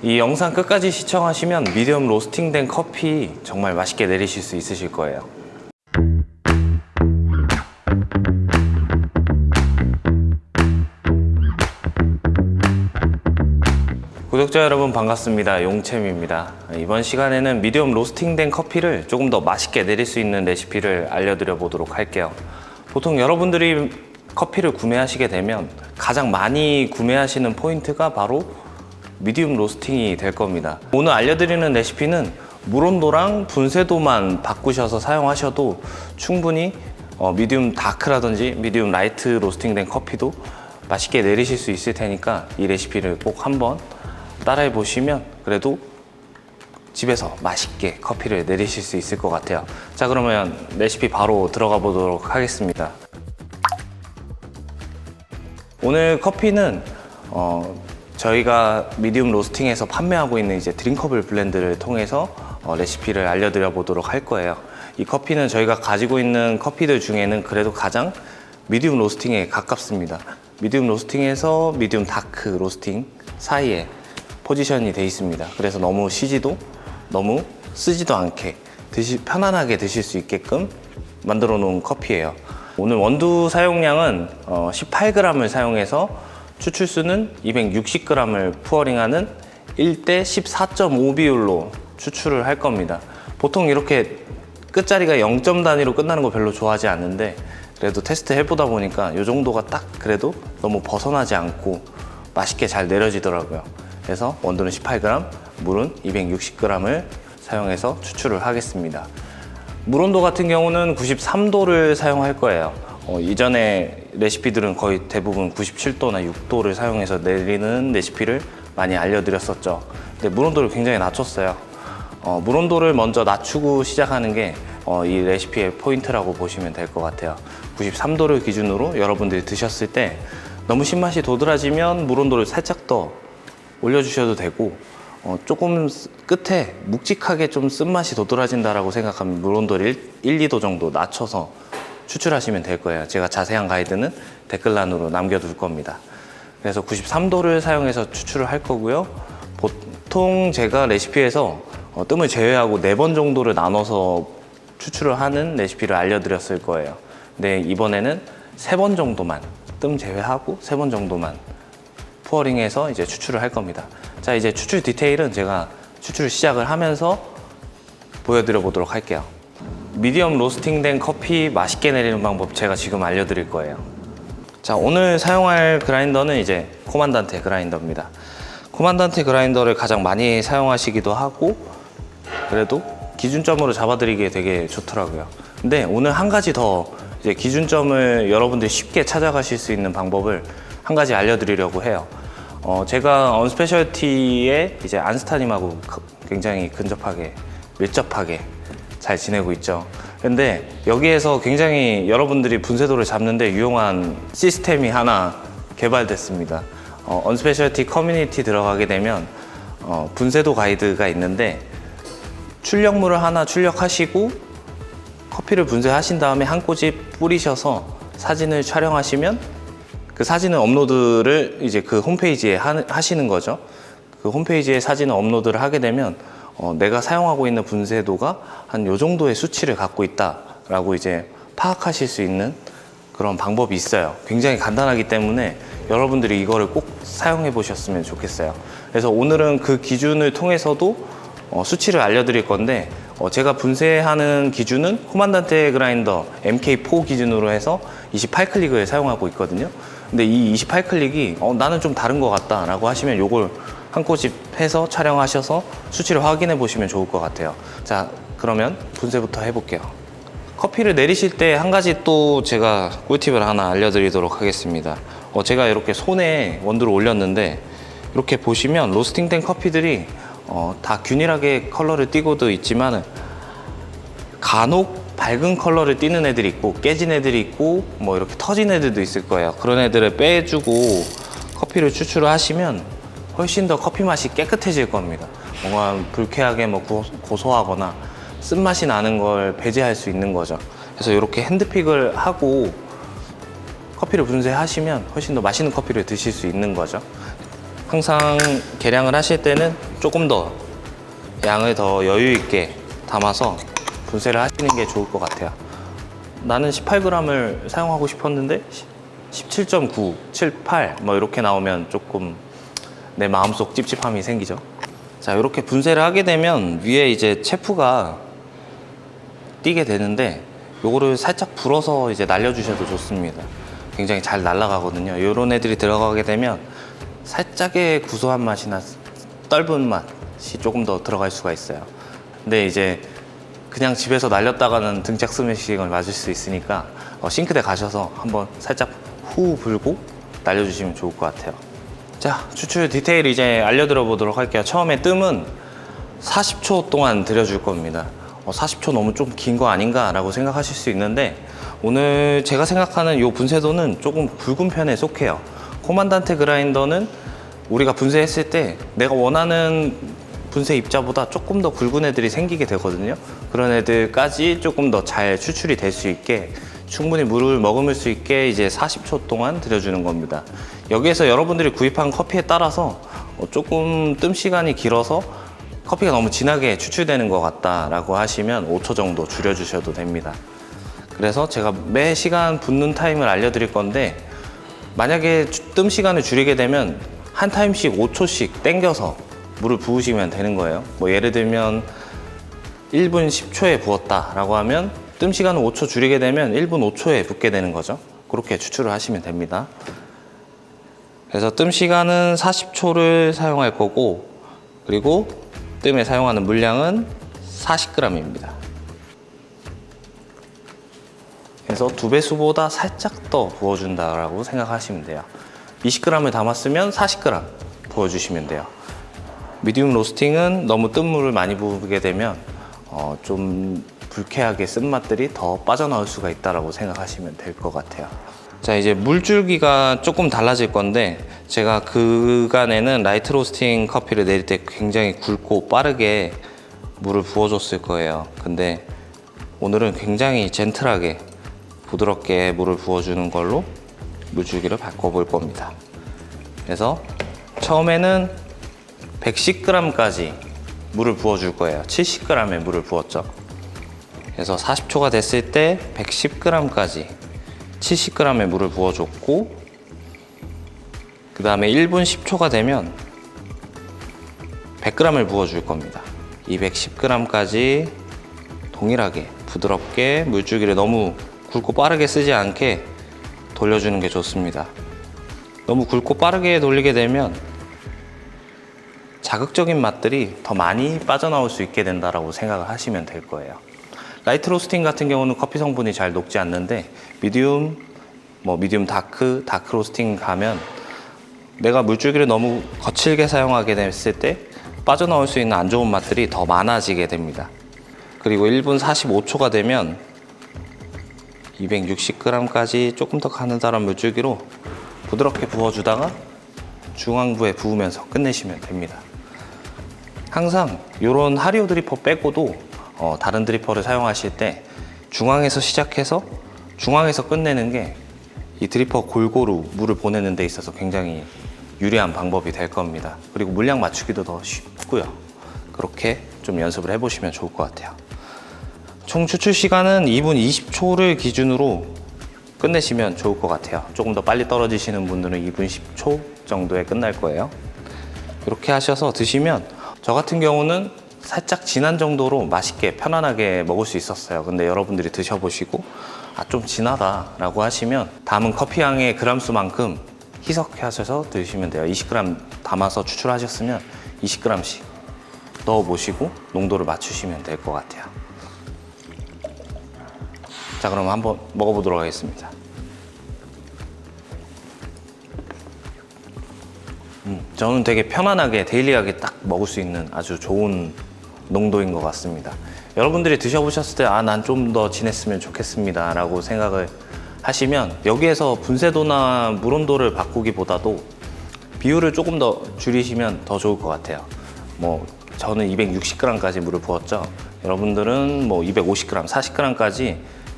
이 영상 끝까지 시청하시면 미디엄 로스팅된 커피 정말 맛있게 내리실 수 있으실 거예요. 구독자 여러분 반갑습니다. 용챔입니다. 이번 시간에는 미디엄 로스팅된 커피를 조금 더 맛있게 내릴 수 있는 레시피를 알려드려 보도록 할게요. 보통 여러분들이 커피를 구매하시게 되면 가장 많이 구매하시는 포인트가 바로 미디움 로스팅이 될 겁니다. 오늘 알려드리는 레시피는 물 온도랑 분쇄도만 바꾸셔서 사용하셔도 충분히 어, 미디움 다크라든지 미디움 라이트 로스팅된 커피도 맛있게 내리실 수 있을 테니까 이 레시피를 꼭 한번 따라해 보시면 그래도 집에서 맛있게 커피를 내리실 수 있을 것 같아요. 자, 그러면 레시피 바로 들어가 보도록 하겠습니다. 오늘 커피는 어, 저희가 미디움 로스팅에서 판매하고 있는 이제 드링커블 블렌드를 통해서 어, 레시피를 알려드려 보도록 할 거예요. 이 커피는 저희가 가지고 있는 커피들 중에는 그래도 가장 미디움 로스팅에 가깝습니다. 미디움 로스팅에서 미디움 다크 로스팅 사이에 포지션이 돼 있습니다. 그래서 너무 시지도 너무 쓰지도 않게 드시, 편안하게 드실 수 있게끔 만들어 놓은 커피예요. 오늘 원두 사용량은 어, 18g을 사용해서 추출수는 260g을 푸어링하는 1대 14.5 비율로 추출을 할 겁니다. 보통 이렇게 끝자리가 0점 단위로 끝나는 거 별로 좋아하지 않는데 그래도 테스트 해보다 보니까 이 정도가 딱 그래도 너무 벗어나지 않고 맛있게 잘 내려지더라고요. 그래서 원두는 18g, 물은 260g을 사용해서 추출을 하겠습니다. 물 온도 같은 경우는 93도를 사용할 거예요. 어, 이전에 레시피들은 거의 대부분 97도나 6도를 사용해서 내리는 레시피를 많이 알려드렸었죠. 근데 물 온도를 굉장히 낮췄어요. 어, 물 온도를 먼저 낮추고 시작하는 게 어, 이 레시피의 포인트라고 보시면 될 것 같아요. 93도를 기준으로 여러분들이 드셨을 때 너무 신맛이 도드라지면 물 온도를 살짝 더 올려주셔도 되고 어, 조금 쓰- 끝에 묵직하게 좀 쓴맛이 도드라진다라고 생각하면 물 온도를 1, 2도 정도 낮춰서 추출하시면 될 거예요. 제가 자세한 가이드는 댓글란으로 남겨둘 겁니다. 그래서 93도를 사용해서 추출을 할 거고요. 보통 제가 레시피에서 어, 뜸을 제외하고 4번 정도를 나눠서 추출을 하는 레시피를 알려드렸을 거예요. 근데 이번에는 3번 정도만 뜸 제외하고 3번 정도만 푸어링해서 이제 추출을 할 겁니다. 자, 이제 추출 디테일은 제가 추출을 시작을 하면서 보여드려 보도록 할게요. 미디엄 로스팅된 커피 맛있게 내리는 방법 제가 지금 알려드릴 거예요. 자, 오늘 사용할 그라인더는 이제 코만단테 그라인더입니다. 코만단테 그라인더를 가장 많이 사용하시기도 하고 그래도 기준점으로 잡아드리기에 되게 좋더라고요. 근데 오늘 한 가지 더 이제 기준점을 여러분들이 쉽게 찾아가실 수 있는 방법을 한 가지 알려드리려고 해요. 어, 제가 언스페셜티에 이제 안스타님하고 그- 굉장히 근접하게 밀접하게 잘 지내고 있죠. 근데 여기에서 굉장히 여러분들이 분쇄도를 잡는데 유용한 시스템이 하나 개발됐습니다. 어, 언스페셜티 커뮤니티 들어가게 되면 어, 분쇄도 가이드가 있는데 출력물을 하나 출력하시고 커피를 분쇄하신 다음에 한 꼬집 뿌리셔서 사진을 촬영하시면 그 사진을 업로드를 이제 그 홈페이지에 하, 하시는 거죠. 그 홈페이지에 사진을 업로드를 하게 되면 어, 내가 사용하고 있는 분쇄도가 한 요 정도의 수치를 갖고 있다라고 이제 파악하실 수 있는 그런 방법이 있어요. 굉장히 간단하기 때문에 여러분들이 이거를 꼭 사용해 보셨으면 좋겠어요. 그래서 오늘은 그 기준을 통해서도 어, 수치를 알려드릴 건데 어, 제가 분쇄하는 기준은 코만단테 그라인더 MK4 기준으로 해서 28클릭을 사용하고 있거든요. 근데 이 28클릭이 어, 나는 좀 다른 것 같다라고 하시면 요걸 한 꼬집 해서 촬영하셔서 수치를 확인해 보시면 좋을 것 같아요. 자, 그러면 분쇄부터 해볼게요. 커피를 내리실 때 한 가지 또 제가 꿀팁을 하나 알려드리도록 하겠습니다. 어, 제가 이렇게 손에 원두를 올렸는데 이렇게 보시면 로스팅된 커피들이 어, 다 균일하게 컬러를 띠고도 있지만 간혹 밝은 컬러를 띠는 애들이 있고 깨진 애들이 있고 뭐 이렇게 터진 애들도 있을 거예요. 그런 애들을 빼주고 커피를 추출을 하시면 훨씬 더 커피 맛이 깨끗해질 겁니다. 뭔가 불쾌하게 뭐 고- 고소하거나 쓴맛이 나는 걸 배제할 수 있는 거죠. 그래서 이렇게 핸드픽을 하고 커피를 분쇄하시면 훨씬 더 맛있는 커피를 드실 수 있는 거죠. 항상 계량을 하실 때는 조금 더 양을 더 여유 있게 담아서 분쇄를 하시는 게 좋을 것 같아요. 나는 18g을 사용하고 싶었는데 17.9, 78, 뭐 이렇게 나오면 조금 내 마음속 찝찝함이 생기죠. 자, 이렇게 분쇄를 하게 되면 위에 이제 체프가 띄게 되는데 요거를 살짝 불어서 이제 날려주셔도 좋습니다. 굉장히 잘 날아가거든요. 요런 애들이 들어가게 되면 살짝의 구수한 맛이나 떫은 맛이 조금 더 들어갈 수가 있어요. 근데 이제 그냥 집에서 날렸다가는 등짝 스매싱을 맞을 수 있으니까 어, 싱크대 가셔서 한번 살짝 후 불고 날려주시면 좋을 것 같아요. 자, 추출 디테일 이제 알려드려 보도록 할게요. 처음에 뜸은 40초 동안 들여줄 겁니다. 어, 40초 너무 좀 긴 거 아닌가 라고 생각하실 수 있는데 오늘 제가 생각하는 이 분쇄도는 조금 굵은 편에 속해요. 코만단테 그라인더는 우리가 분쇄했을 때 내가 원하는 분쇄 입자보다 조금 더 굵은 애들이 생기게 되거든요. 그런 애들까지 조금 더 잘 추출이 될 수 있게 충분히 물을 머금을 수 있게 이제 40초 동안 들여주는 겁니다. 여기에서 여러분들이 구입한 커피에 따라서 어, 조금 뜸 시간이 길어서 커피가 너무 진하게 추출되는 것 같다라고 하시면 5초 정도 줄여주셔도 됩니다. 그래서 제가 매 시간 붓는 타임을 알려드릴 건데 만약에 주- 뜸 시간을 줄이게 되면 한 타임씩 5초씩 땡겨서 물을 부으시면 되는 거예요. 뭐 예를 들면 1분 10초에 부었다라고 하면 뜸 시간을 5초 줄이게 되면 1분 5초에 붓게 되는 거죠. 그렇게 추출을 하시면 됩니다. 그래서 뜸 시간은 40초를 사용할 거고 그리고 뜸에 사용하는 물량은 40g입니다. 그래서 두 배수보다 살짝 더 부어준다라고 생각하시면 돼요. 20g을 담았으면 40g 부어주시면 돼요. 미디움 로스팅은 너무 뜬 물을 많이 부으게 되면 어, 좀 불쾌하게 쓴맛들이 더 빠져나올 수가 있다라고 생각하시면 될 것 같아요. 자 이제 물줄기가 조금 달라질 건데 제가 그간에는 라이트 로스팅 커피를 내릴 때 굉장히 굵고 빠르게 물을 부어줬을 거예요. 근데 오늘은 굉장히 젠틀하게 부드럽게 물을 부어주는 걸로 물줄기를 바꿔볼 겁니다. 그래서 처음에는 110g까지 물을 부어줄 거예요. 70g의 물을 부었죠. 그래서 40초가 됐을 때 110g까지 70g의 물을 부어줬고 그 다음에 1분 10초가 되면 100g을 부어줄 겁니다. 210g까지 동일하게 부드럽게 물줄기를 너무 굵고 빠르게 쓰지 않게 돌려주는 게 좋습니다. 너무 굵고 빠르게 돌리게 되면 자극적인 맛들이 더 많이 빠져나올 수 있게 된다라고 생각을 하시면 될 거예요. 라이트 로스팅 같은 경우는 커피 성분이 잘 녹지 않는데 미디움, 뭐 미디움 다크, 다크 로스팅 가면 내가 물줄기를 너무 거칠게 사용하게 됐을 때 빠져나올 수 있는 안 좋은 맛들이 더 많아지게 됩니다. 그리고 1분 45초가 되면 260g까지 조금 더 가느다란 물줄기로 부드럽게 부어주다가 중앙부에 부으면서 끝내시면 됩니다. 항상 이런 하리오 드리퍼 빼고도 어, 다른 드리퍼를 사용하실 때 중앙에서 시작해서 중앙에서 끝내는 게 이 드리퍼 골고루 물을 보내는 데 있어서 굉장히 유리한 방법이 될 겁니다. 그리고 물량 맞추기도 더 쉽고요. 그렇게 좀 연습을 해보시면 좋을 것 같아요. 총 추출 시간은 2분 20초를 기준으로 끝내시면 좋을 것 같아요. 조금 더 빨리 떨어지시는 분들은 2분 10초 정도에 끝날 거예요. 이렇게 하셔서 드시면 저 같은 경우는 살짝 진한 정도로 맛있게 편안하게 먹을 수 있었어요. 근데 여러분들이 드셔보시고 아 좀 진하다라고 하시면 담은 커피 향의 그람 수만큼 희석하셔서 드시면 돼요. 20g 담아서 추출하셨으면 20g씩 넣어 보시고 농도를 맞추시면 될 것 같아요. 자, 그럼 한번 먹어보도록 하겠습니다. 음, 저는 되게 편안하게 데일리하게 딱 먹을 수 있는 아주 좋은 농도인 것 같습니다. 여러분들이 드셔보셨을 때 아 난 좀 더 진했으면 좋겠습니다 라고 생각을 하시면 여기에서 분쇄도나 물 온도를 바꾸기보다도 비율을 조금 더 줄이시면 더 좋을 것 같아요. 뭐 저는 260g까지 물을 부었죠. 여러분들은 뭐 250g, 40g까지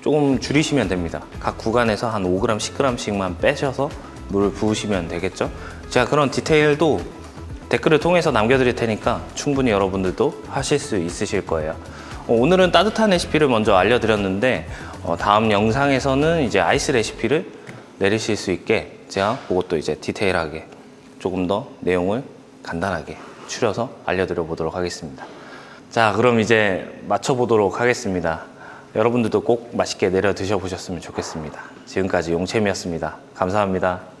조금 줄이시면 됩니다. 각 구간에서 한 5g, 10g씩만 빼셔서 물을 부으시면 되겠죠. 제가 그런 디테일도 댓글을 통해서 남겨드릴 테니까 충분히 여러분들도 하실 수 있으실 거예요. 어, 오늘은 따뜻한 레시피를 먼저 알려드렸는데 어, 다음 영상에서는 이제 아이스 레시피를 내리실 수 있게 제가 그것도 이제 디테일하게 조금 더 내용을 간단하게 추려서 알려드려 보도록 하겠습니다. 자, 그럼 이제 맞춰보도록 하겠습니다. 여러분들도 꼭 맛있게 내려 드셔보셨으면 좋겠습니다. 지금까지 용채미였습니다. 감사합니다.